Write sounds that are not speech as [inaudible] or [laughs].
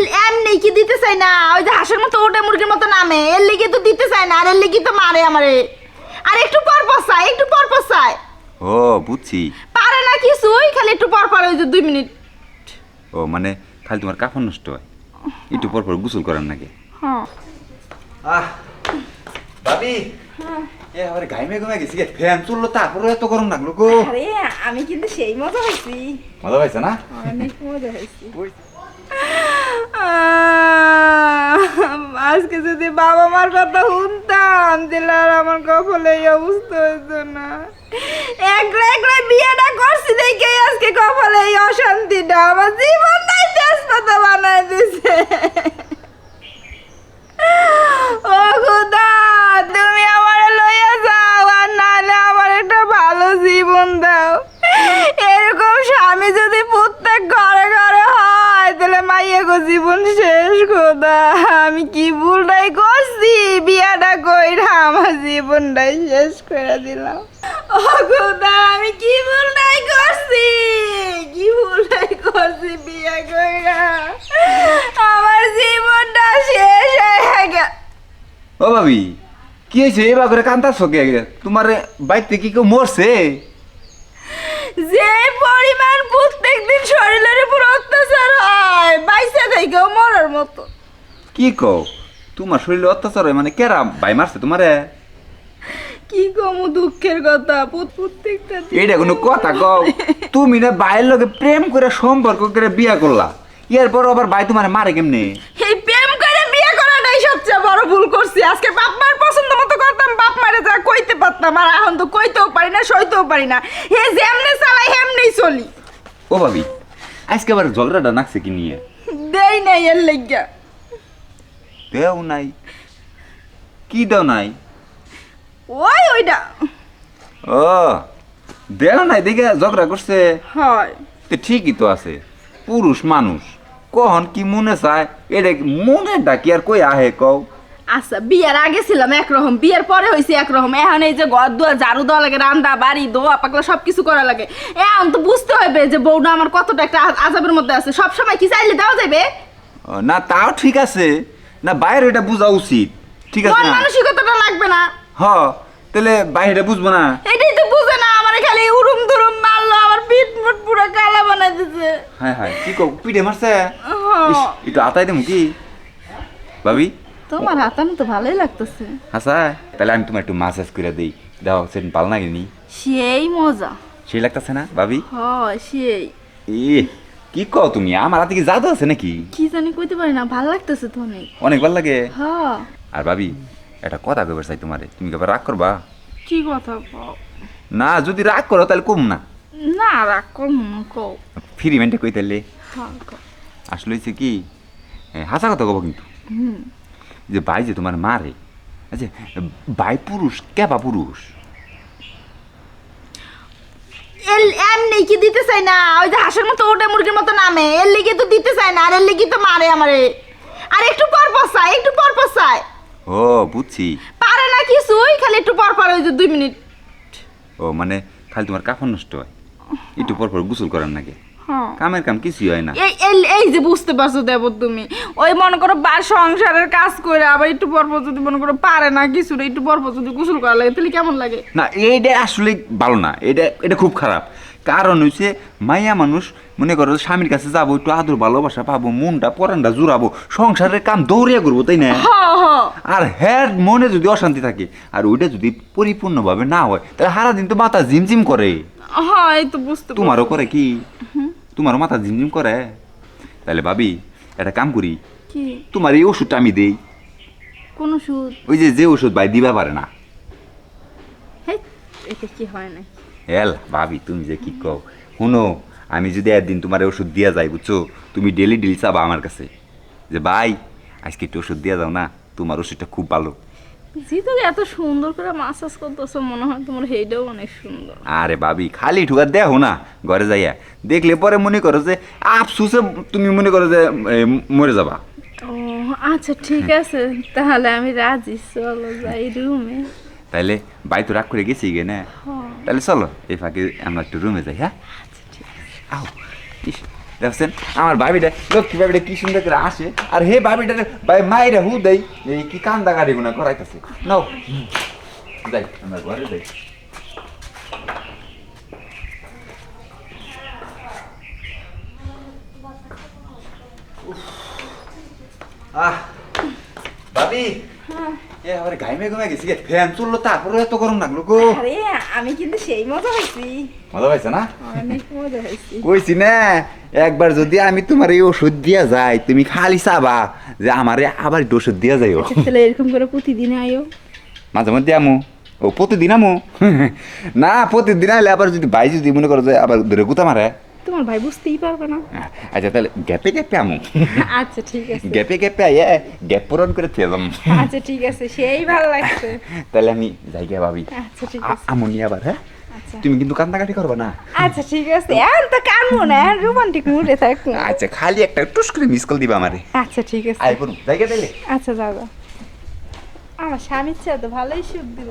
এল এমনি কি দিতে চাই না? ওই যে হাঁসের মতো ওটা মুরগির মতো নামে। এর লিগে তো দিতে চাই না আর এর লিগে তো মারে আমারে। আর একটু পর পর চাই একটু পর পর চাই ও বুঝছি। পারে না কিছুই খালি একটু পর পর ওই যে দুই মিনিট। ও মানে খালি তোমার কাপড় নষ্ট হয়? একটু পর পর গোসল করার নাকি? হ্যাঁ। আহ ভাবি এ আবার ঘাইমে ঘুমে গেছি গে। ফ্যান চলল তারপরে এত গরম লাগল গো। আরে আমি কিন্তু সেই মজা হয়েছি। মজা পাইছে না? অনেক মজা হয়েছি। ওই আজকে যদি বাবা মার কথা শুনতাম, তাহলে আর আমার কপালে এই অবস্থা হইতো না। একলা একলা বিয়েটা করছি দেখে আজকে কপালে এই অশান্তিটা। আমার জীবনটাই তেজপাতা বানাই দিছে ও খুদা তুমি আমার লইয়া যাও আর নাহলে আমার একটা ভালো জীবন দাও এরকম স্বামী যদি প্রত্যেক ঘরে ঘরে হয় তাহলে মাইয়া গো জীবন শেষ, খোদা। আমি কি ভুলটাই করছি? বিয়াটা কইরা আমার জীবনটাই শেষ করে দিলাম। ও খোদা, আমি কি ভুলটাই করছি? কি ভুলটাই করছি বিয়া কইরা? আমার জীবনটা শেষ হয়ে গেল। ও ভাবি, কি হয়েছে? এবার করে কান্তার সকে তোমার বাইতে কি কেউ মরছে? যে পরিমাণ প্রত্যেকদিন শরীরের উপর অত্যাচার হয় বাইসে থেকেও মরার মতো। কি কও? তোমার শরীরে অত্যাচার হয় মানে কেরা ভাই মারছে তোমারে? কি কমু দুঃখের কথা প্রত- প্রত্যেকটা এইটা কোনো কথা কও? তুমি না ভাইয়ের লগে প্রেম করে সম্পর্ক করে বিয়া করলা। এরপর আবার ভাই তোমার মারে কেমনে? এই প্রেম করে বিয়ে করাটাই সবচেয়ে বড় ভুল করছি। আজকে বাপ মার পছন্দ মতো করতাম বাপ মারে যা কইতে পারতাম। আর এখন তো কইতেও পারি না সইতেও পারি না। হে যেমনে চলি। ও ভাবি আজকে আবার ঝগড়াটা নাকছে কি নিয়ে? দেই নাই এর লেগা দেও নাই। কি দেও নাই? ওই ওইটা ও দেও নাই দেখে ঝগড়া করছে। হয়। তো ঠিকই তো আছে পুরুষ মানুষ কখন কি মনে চায় এটা মনে ডাকি আর কই আহে কও? আচ্ছা বিয়ের আগে ছিলাম একরকম বিয়ের পরে হয়েছে একরকম। এখন এই যে ঘর দুয়ার ঝাড়ু দেওয়া লাগে রান্দা বাড়ি দোয়া পাকলা সব কিছু করা লাগে। এখন তো বুঝতে হবে যে বউটা আমার কতটা একটা আজাবের মধ্যে আছে। সব সময় কি চাইলে দেওয়া যাবে না তাও ঠিক আছে। না বাইরে এটা বোঝা উচিত। ঠিক আছে না? মানসিকতাটা লাগবে না। হ তাহলে বাইরে বুঝব না? এটাই তো বুঝে না আমার খালি উরুম দুরুম মারলো আমার পিঠ মুট পুরো কালা বানাই দিছে। হ্যাঁ হ্যাঁ কি কও পিঠে মারছে? একটু আতাই দেবো কি? ভাবি? তোমার হাতানো তো ভালোই লাগতেছে। হাসা তাহলে আমি তোমার একটু মাসাজ করে দিই। দাও সেদিন ভালো লাগেনি সেই মজা। সেই লাগতেছে না ভাবি? হয় সেই। এ কি কও তুমি? আমার হাতে কি জাদু আছে নাকি? কি জানি কইতে পারি না ভালো লাগতেছে তো অনেক অনেক ভালো লাগে? হ্যাঁ। আর ভাবি একটা কথা কইবার চাই তোমারে। তুমি কি রাগ করবা? কি কথা কও? না যদি রাগ করো তাহলে কম না। না রাগ করব না কও। ফ্রি মেন্টে কই তাহলে হ্যাঁ কও। আসলে হচ্ছে কি হাসা কথা কব কিন্তু। হুম। যে ভাই যে তোমার মারে আচ্ছা ভাই পুরুষ কেবা পুরুষ? এমনি কি দিতে চাই না? ওই যে হাঁসের মতো ওটা মুরগির মতো নামে। এর লিগে তো দিতে চাই না আর এর লিগে তো মারে আমারে। আর একটু পর চাই একটু পর চাই ও বুঝছি। পারে না কিছুই খালি একটু পর পর ওই যে দুই মিনিট। ও মানে খালি তোমার কাপড় নষ্ট হয়। একটু পর পর গোসল করার নাকি? কামের কাম কিছুই হয় না। এই এই এই যে বুঝতে পারছ দেব তুমি ওই মনে করো বার সংসারের কাজ করে আবার একটু পর পর যদি মনে করো পারে না কিছু না একটু পর পর যদি গোসল করা লাগে তাহলে কেমন লাগে? না এইটা আসলে ভালো না। এটা এটা খুব খারাপ। কারণ হচ্ছে মাইয়া মানুষ মনে করো স্বামীর কাছে যাব একটু আদর ভালোবাসা পাবো মনটা পরানটা জুড়াবো সংসারের কাম দৌড়িয়া করব তাই না? আর হ্যার মনে যদি অশান্তি থাকে আর ওইটা যদি পরিপূর্ণভাবে না হয় তাহলে সারা দিন তো মাথা ঝিমঝিম করে। হ্যাঁ এই তো বুঝতে তোমারও করে কি? তোমারও মাথা ঝিমঝিম করে। তাহলে ভাবি একটা কাম করি। কি? তোমার এই ওষুধটা আমি দেই। কোন সুদ ওই যে যে ওষুধ ভাই দিবা পারে না। হেই, এটা কি হয় না হেল ভাবি তুমি যে কি কও। শুনো আমি যদি একদিন তোমার ওষুধ দিয়া যাই বুঝছ? তুমি ডেলি ডেলি চাবা আমার কাছে। যে ভাই আজকে একটু ওষুধ দিয়া যাও না তোমার ওষুধটা খুব ভালো। যেহেতু এত সুন্দর করে মাসাজ করতেছো মনে হয় তোমার হেডও অনেক সুন্দর। আরে ভাবি খালি ঠুকার দেখো না ঘরে যাইয়া। দেখলে পরে মনে করো যে আফসুসে তুমি মনে করো যে মরে যাবা। ও আচ্ছা ঠিক আছে তাহলে আমি রাজি চলো যাই রুমে তাইলে ভাই তো রাগ করে গেছি গে না? তাহলে চলো এই ফাঁকে আমরা একটু রুমে যাই হ্যাঁ? আচ্ছা ঠিক আছে। আও দেখছেন? আমার ভাবিটা, লক্ষ্মী ভাবিটা কি সুন্দর করে আসে, আর হে ভাবিটা ভাই মায়েরা হু দেই, এই কি কান্দা গাড়ি গুনা করাইতেছে। নাও। যাই, আমার ঘরে যাই। আহ, ভাবি। এ আবার ঘাইমে ঘুমে গেছি গে। ফ্যান চলল তারপরে এত গরম লাগল গো। আরে আমি কিন্তু সেই মজা মজা না? অনেক মজা কইছি না একবার যদি আমি তোমার এই ওষুধ দিয়া যাই তুমি খালি চাবা যে আমারে আবার একটু ওষুধ দিয়া যাইও। তাহলে এরকম করে প্রতিদিন আয়ো। মাঝে মধ্যে আমু। ও প্রতিদিন আমু। [laughs] না প্রতিদিন আইলে আবার যদি ভাই যদি মনে করো যে আবার ধরে গুতা মারে। তোমার ভাই বুঝতেই পারবে না। আচ্ছা তাহলে গ্যাপে গ্যাপে আমু। আচ্ছা ঠিক আছে। গ্যাপে গ্যাপে আইয়া গ্যাপ পূরণ করে থেলাম আচ্ছা ঠিক আছে সেই ভালো লাগছে। তাহলে আমি যাই গিয়া ভাবি। আচ্ছা ঠিক আছে। আমুনি আবার হ্যাঁ? আচ্ছা। তুমি কিন্তু কান্দাকাটি করবে না। আচ্ছা ঠিক আছে। এখন তো কানবো না রোমান্টিক মুডে থাকব। আচ্ছা খালি একটা টুস করে মিস কল দিবা আমারে। আচ্ছা ঠিক আছে। আই করুন জায়গা দিলে আচ্ছা যাব আমার স্বামীর চেয়ে তো ভালোই সুখ দিল।